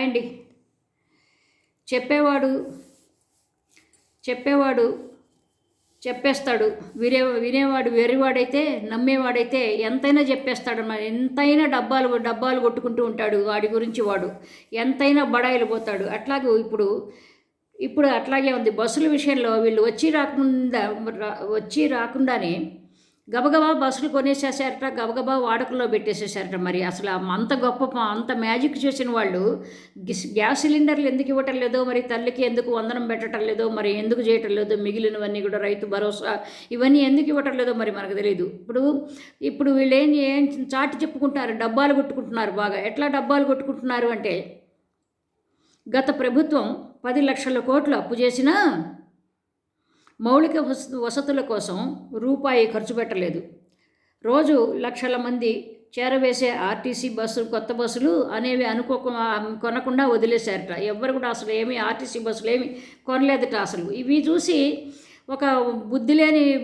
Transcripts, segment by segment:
రాయండి. చెప్పేవాడు చెప్పేవాడు చెప్పేస్తాడు. వినే వినేవాడు వెర్రివాడైతే నమ్మేవాడైతే ఎంతైనా చెప్పేస్తాడు. మరి ఎంతైనా డబ్బాలు డబ్బాలు కొట్టుకుంటూ ఉంటాడు వాడి గురించి వాడు. ఎంతైనా బడాయిలు పోతాడు. అట్లాగే ఇప్పుడు ఇప్పుడు అట్లాగే ఉంది. బస్సుల విషయంలో వీళ్ళు వచ్చి రాకుండా వచ్చి రాకుండానే గబగబా బస్సులు కొనేసేసారట గబగబా వాడుకలో పెట్టేసేసారట మరి. అసలు అంత గొప్ప అంత మ్యాజిక్ చేసిన వాళ్ళు గిస్- గ్యాస్ సిలిండర్లు ఎందుకు ఇవ్వటం లేదో మరి తల్లికి ఎందుకు వందనం పెట్టడం లేదో మరి ఎందుకు చేయటం లేదో మిగిలినవన్నీ కూడా రైతు భరోసా ఇవన్నీ ఎందుకు ఇవ్వటం లేదో మరి మనకు తెలియదు ఇప్పుడు ఇప్పుడు వీళ్ళు ఏం ఏం చాటి చెప్పుకుంటున్నారు డబ్బాలు కొట్టుకుంటున్నారు బాగా. ఎట్లా డబ్బాలు కొట్టుకుంటున్నారు అంటే గత ప్రభుత్వం పది లక్షల కోట్లు అప్పు చేసినా మౌలిక వస- వసతుల కోసం రూపాయి ఖర్చు పెట్టలేదు. రోజు లక్షల మంది చేరవేసే ఆర్టీసీ బస్సులు కొత్త బస్సులు అనేవి అనుకోక కొనకుండా వదిలేశారట. ఎవ్వరు కూడా అసలు ఏమి ఆర్టీసీ బస్సులు ఏమి కొనలేదట అసలు. ఇవి చూసి ఒక బుద్ధి లేని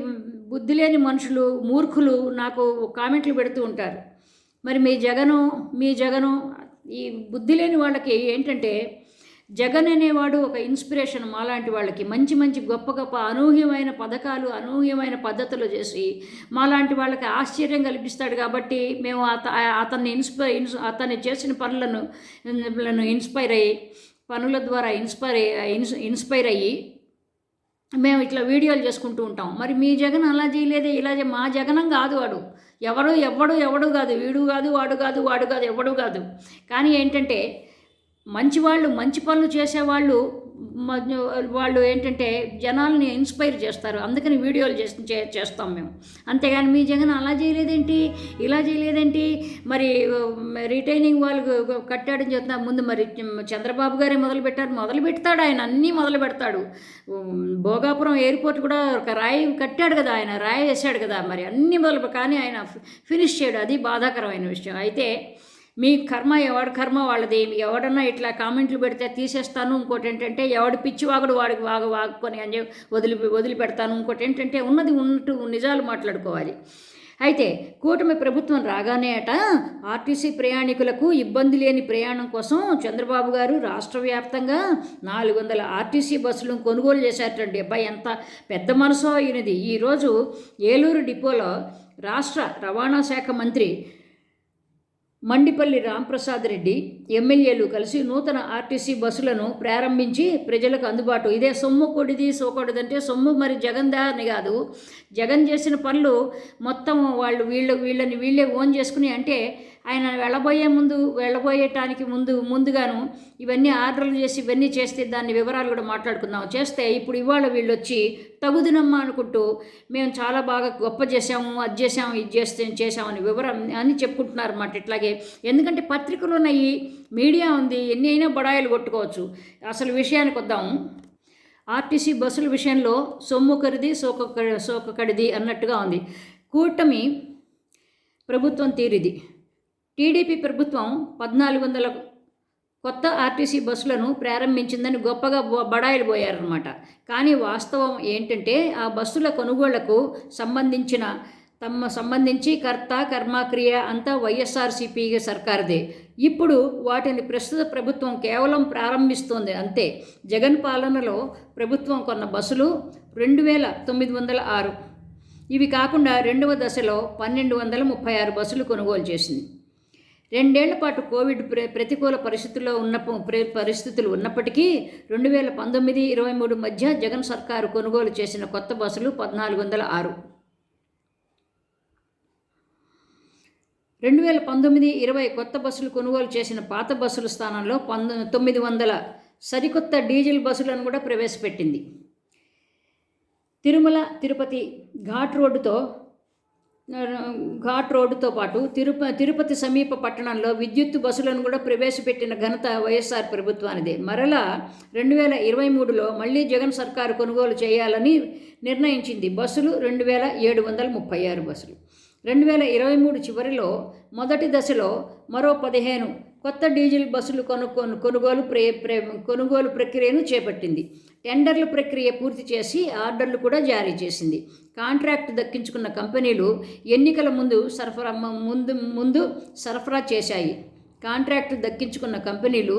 బుద్ధి లేని మనుషులు మూర్ఖులు నాకు కామెంట్లు పెడుతూ ఉంటారు. మరి మీ జగను మీ జగను ఈ బుద్ధి లేని వాళ్ళకి ఏంటంటే జగన్ అనేవాడు ఒక ఇన్స్పిరేషన్ మాలాంటి వాళ్ళకి. మంచి మంచి గొప్ప గొప్ప అనూహ్యమైన పథకాలు అనూహ్యమైన పద్ధతులు చేసి మాలాంటి వాళ్ళకి ఆశ్చర్యం కల్పిస్తాడు కాబట్టి మేము అత అతన్ని ఇన్స్పై ఇన్స్ అతన్ని చేసిన పనులను ఇన్స్పైర్ అయ్యి పనుల ద్వారా ఇన్స్పైర్ అయ్యి- ఇన్స్ ఇన్స్పైర్ అయ్యి మేము ఇట్లా వీడియోలు చేసుకుంటూ ఉంటాం. మరి మీ జగన్ అలా చేయలేదే? ఇలా మా జగనం కాదు వాడు. ఎవడు ఎవడు ఎవడు కాదు. వీడు కాదు వాడు కాదు వాడు కాదు ఎవడు కాదు. కానీ ఏంటంటే మంచి వాళ్ళు మంచి పనులు చేసేవాళ్ళు వాళ్ళు ఏంటంటే జనాల్ని ఇన్స్పైర్ చేస్తారు. అందుకని వీడియోలు చేసి చే- చేస్తాం మేము. అంతేగాని మీ జగన్ అలా చేయలేదేంటి? ఇలా చేయలేదేంటి? మరి రిటైనింగ్ వాళ్ళు కట్టాడని చెప్తున్నా ముందు మరి చంద్రబాబు గారే మొదలు పెట్టారు. మొదలు పెడతాడు ఆయన. అన్నీ మొదలు పెడతాడు. భోగాపురం ఎయిర్పోర్ట్ కూడా ఒక రాయి కట్టాడు కదా ఆయన. రాయి వేసాడు కదా మరి. అన్నీ మొదలు కానీ ఆయన ఫినిష్ చేయడు. అది బాధాకరమైన విషయం. అయితే మీ కర్మ ఎవడి కర్మ వాళ్ళది? ఎవడన్నా ఇట్లా కామెంట్లు పెడితే తీసేస్తాను ఇంకోటి ఏంటంటే ఎవడు పిచ్చివాగుడు వాడికి వాగ వాగుకొని అని వదిలి వదిలిపెడతాను ఇంకోటి ఏంటంటే ఉన్నది ఉన్నట్టు నిజాలు మాట్లాడుకోవాలి. అయితే కూటమి ప్రభుత్వం రాగానే అట ఆర్టీసీ ప్రయాణికులకు ఇబ్బంది లేని ప్రయాణం కోసం చంద్రబాబు గారు రాష్ట్ర వ్యాప్తంగా నాలుగు వందల ఆర్టీసీ బస్సులను కొనుగోలు చేశారటండి. అబ్బాయి ఎంత పెద్ద మనసో అయినది ఈరోజు ఏలూరు డిపోలో రాష్ట్ర రవాణా శాఖ మంత్రి మండిపల్లి రాంప్రసాద్ రెడ్డి ఎమ్మెల్యేలు కలిసి నూతన ఆర్టీసీ బస్సులను ప్రారంభించి ప్రజలకు అందుబాటు. ఇదే సొమ్ము కొడిది సోకొడిదంటే సొమ్ము మరి జగన్ దా అని కాదు. జగన్ చేసిన పనులు మొత్తం వాళ్ళు వీళ్ళు వీళ్ళని వీళ్ళే ఓన్ చేసుకుని అంటే ఆయన వెళ్ళబోయే ముందు వెళ్ళబోయేటానికి ముందు ముందుగాను ఇవన్నీ ఆర్డర్లు చేసి ఇవన్నీ చేస్తే దాన్ని వివరాలు కూడా మాట్లాడుకుందాం. చేస్తే ఇప్పుడు ఇవాళ వీళ్ళు వచ్చి తగుదినమ్మా అనుకుంటూ మేము చాలా బాగా గొప్ప చేసాము అది చేసాము ఇది చేస్తే చేసామని వివరం అని చెప్పుకుంటున్నారు అన్నమాట ఇట్లాగే. ఎందుకంటే పత్రికలు ఉన్నాయి మీడియా ఉంది ఎన్ని అయినా బడాయిలు కొట్టుకోవచ్చు. అసలు విషయానికి వద్దాము ఆర్టీసీ బస్సుల విషయంలో సొమ్ము కరిది సోక సోక కడిది అన్నట్టుగా ఉంది. కూటమి ప్రభుత్వం తీరిది. టీడీపీ ప్రభుత్వం పద్నాలుగు వందల కొత్త ఆర్టీసీ బస్సులను ప్రారంభించిందని గొప్పగా బడాయిలు పోయారనమాట కానీ వాస్తవం ఏంటంటే ఆ బస్సుల కొనుగోళ్ళకు సంబంధించిన తమ సంబంధించి కర్త కర్మక్రియ అంతా వైఎస్ఆర్సీపీ సర్కార్దే. ఇప్పుడు వాటిని ప్రస్తుత ప్రభుత్వం కేవలం ప్రారంభిస్తోంది అంతే. జగన్ పాలనలో ప్రభుత్వం కొన్న బస్సులు రెండు వేల తొమ్మిది వందల ఆరు. ఇవి కాకుండా రెండవ దశలో పన్నెండు వందల ముప్పై ఆరు బస్సులు కొనుగోలు చేసింది. రెండేళ్ళ పాటు కోవిడ్ ప్ర ప్రతికూల పరిస్థితుల్లో ఉన్న పరిస్థితులు ఉన్నప్పటికీ రెండు వేల పంతొమ్మిది ఇరవై మూడు మధ్య జగన్ సర్కారు కొనుగోలు చేసిన కొత్త బస్సులు పద్నాలుగు వందల ఆరు. రెండు వేల పంతొమ్మిది ఇరవై కొత్త బస్సులు కొనుగోలు చేసిన పాత బస్సుల స్థానంలో పంతొ తొమ్మిది వందల సరికొత్త డీజిల్ బస్సులను కూడా ప్రవేశపెట్టింది. తిరుమల తిరుపతి ఘాట్ రోడ్డుతో ఘాట్ రోడ్డుతో పాటు తిరుప తిరుపతి సమీప పట్టణంలో విద్యుత్ బస్సులను కూడా ప్రవేశపెట్టిన ఘనత వైఎస్ఆర్ ప్రభుత్వానిదే. మరలా రెండు వేల ఇరవై మూడులో మళ్ళీ జగన్ సర్కారు కొనుగోలు చేయాలని నిర్ణయించింది బస్సులు రెండు వేల ఏడు వందల ముప్పై ఆరు బస్సులు. రెండు వేల ఇరవై మూడు చివరిలో మొదటి దశలో మరో పదిహేను కొత్త డీజిల్ బస్సులు కొనుక్కొని కొనుగోలు ప్రే ప్రే కొనుగోలు ప్రక్రియను చేపట్టింది. టెండర్ల ప్రక్రియ పూర్తి చేసి ఆర్డర్లు కూడా జారీ చేసింది. కాంట్రాక్ట్ దక్కించుకున్న కంపెనీలు ఎన్నికల ముందు సరఫరా ముందు ముందు సరఫరా చేశాయి. కాంట్రాక్ట్ దక్కించుకున్న కంపెనీలు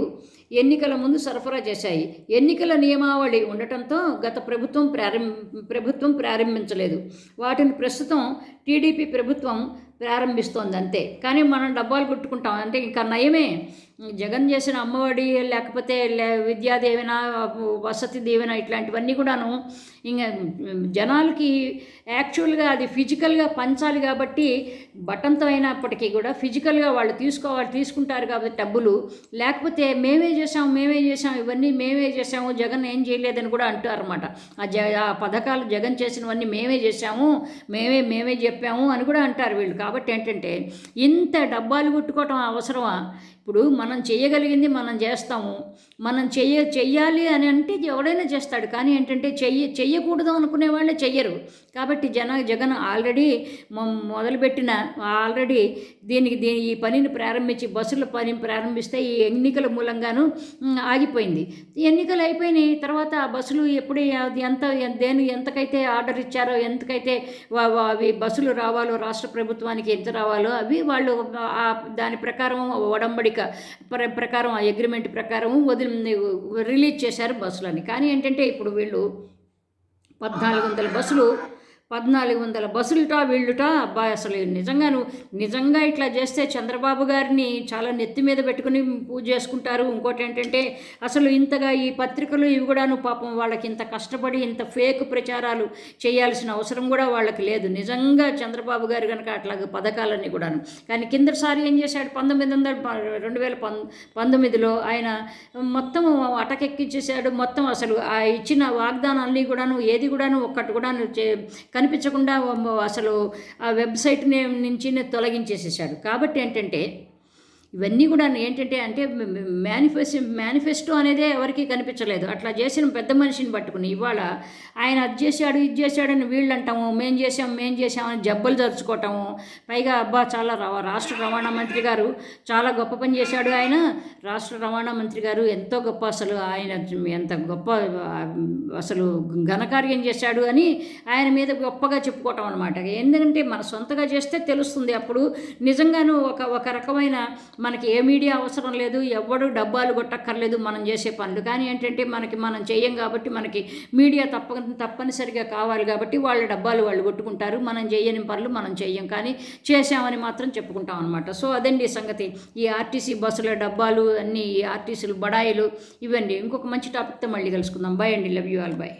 ఎన్నికల ముందు సరఫరా చేశాయి. ఎన్నికల నియమావళి ఉండటంతో గత ప్రభుత్వం ప్రారంభ ప్రభుత్వం ప్రారంభించలేదు. వాటిని ప్రస్తుతం టీడీపీ ప్రభుత్వం ప్రారంభిస్తోంది అంతే కానీ మనం డబ్బాలు కొట్టుకుంటాం. అంటే ఇంకా నయమే. జగన్ చేసిన అమ్మఒడి లేకపోతే విద్యా దీవెన వసతి దీవెన ఇట్లాంటివన్నీ కూడాను ఇంకా జనాలకి యాక్చువల్గా అది ఫిజికల్గా పంచాలి కాబట్టి బట్టంతో అయినప్పటికీ కూడా ఫిజికల్గా వాళ్ళు తీసుకోవాలి తీసుకుంటారు కాబట్టి డబ్బులు. లేకపోతే మేమే చేశాం మేమే చేసాము ఇవన్నీ మేమే చేసాము జగన్ ఏం చేయలేదని కూడా అంటారు అనమాట ఆ జ ఆ పథకాలు జగన్ చేసినవన్నీ మేమే చేసాము మేమే మేమే చెప్పాము అని కూడా అంటారు వీళ్ళు. కాబట్టి ఏంటంటే ఇంత డబ్బాలు కొట్టుకోవటం అవసరమా? ఇప్పుడు మనం చేయగలిగింది మనం చేస్తాము. మనం చెయ్య చెయ్యాలి అని అంటే ఎవడైనా చేస్తాడు. కానీ ఏంటంటే చెయ్య చెయ్యకూడదు అనుకునే వాళ్ళే చెయ్యరు. కాబట్టి జన జగన్ ఆల్రెడీ మొదలుపెట్టిన ఆల్రెడీ దీనికి దీని ఈ పనిని ప్రారంభించి బస్సుల పని ప్రారంభిస్తే ఈ ఎన్నికల మూలంగాను ఆగిపోయింది. ఎన్నికలు అయిపోయినాయి. తర్వాత బస్సులు ఎప్పుడు ఎంత దేని ఎంతకైతే ఆర్డర్ ఇచ్చారో ఎంతకైతే అవి బస్సులు రావాలో రాష్ట్ర ప్రభుత్వానికి ఎంత రావాలో అవి వాళ్ళు దాని ప్రకారం ఒడంబడిక ప్రకారం ఆ అగ్రిమెంట్ ప్రకారం వదిలి రిలీజ్ చేశారు బస్సులని. కానీ ఏంటంటే ఇప్పుడు వీళ్ళు పద్నాలుగు వందల బస్సులు పద్నాలుగు వందల బస్సులుటా వీళ్ళుట అబ్బాయి అసలు నిజంగాను నిజంగా ఇట్లా చేస్తే చంద్రబాబు గారిని చాలా నెత్తి మీద పెట్టుకుని పూజ చేసుకుంటారు. ఇంకోటి ఏంటంటే అసలు ఇంతగా ఈ పత్రికలు ఇవి కూడాను పాపం వాళ్ళకి ఇంత కష్టపడి ఇంత ఫేక్ ప్రచారాలు చేయాల్సిన అవసరం కూడా వాళ్ళకి లేదు. నిజంగా చంద్రబాబు గారు కనుక అట్లాగ పథకాలన్నీ కూడాను. కానీ కిందసారి ఏం చేశాడు? పంతొమ్మిది వందల రెండు వేల పంతొమ్మిదిలో ఆయన మొత్తం అటకెక్కించేశాడు మొత్తం అసలు ఆ ఇచ్చిన వాగ్దానాలన్నీ కూడాను ఏది కూడాను ఒక్కటి కూడాను కనిపించకుండా అసలు ఆ వెబ్సైట్ నుంచి తొలగించేసేసాడు కాబట్టి ఏంటంటే ఇవన్నీ కూడా ఏంటంటే అంటే మేనిఫెస్టో మేనిఫెస్టో అనేదే ఎవరికి కనిపించలేదు. అట్లా చేసిన పెద్ద మనిషిని పట్టుకుని ఇవాళ ఆయన అది చేశాడు ఇది చేశాడని వీళ్ళు అంటాము మేం చేసాం మేం చేసామని జబ్బలు జరుచుకోవటము. పైగా అబ్బా చాలా రాష్ట్ర రవాణా మంత్రి గారు చాలా గొప్ప పని చేశాడు ఆయన. రాష్ట్ర రవాణా మంత్రి గారు ఎంతో గొప్ప అసలు ఆయన ఎంత గొప్ప అసలు ఘనకార్యం చేశాడు అని ఆయన మీద గొప్పగా చెప్పుకోవటం అనమాట ఎందుకంటే మన సొంతగా చేస్తే తెలుస్తుంది అప్పుడు. నిజంగాను ఒక ఒక రకమైన మనకి ఏ మీడియా అవసరం లేదు ఎవడు డబ్బాలు కొట్టక్కర్లేదు మనం చేసే పనులు. కానీ ఏంటంటే మనకి మనం చెయ్యం కాబట్టి మనకి మీడియా తప్ప తప్పనిసరిగా కావాలి కాబట్టి వాళ్ళ డబ్బాలు వాళ్ళు కొట్టుకుంటారు. మనం చేయని పనులు మనం చెయ్యం కానీ చేసామని మాత్రం చెప్పుకుంటాం అనమాట సో అదండి సంగతి. ఈ ఆర్టీసీ బస్సుల డబ్బాలు అన్నీ ఆర్టీసీలు బడాయిలు ఇవన్నీ. ఇంకొక మంచి టాపిక్తో మళ్ళీ కలుసుకుందాం. బాయ్ అండి. Love you all bye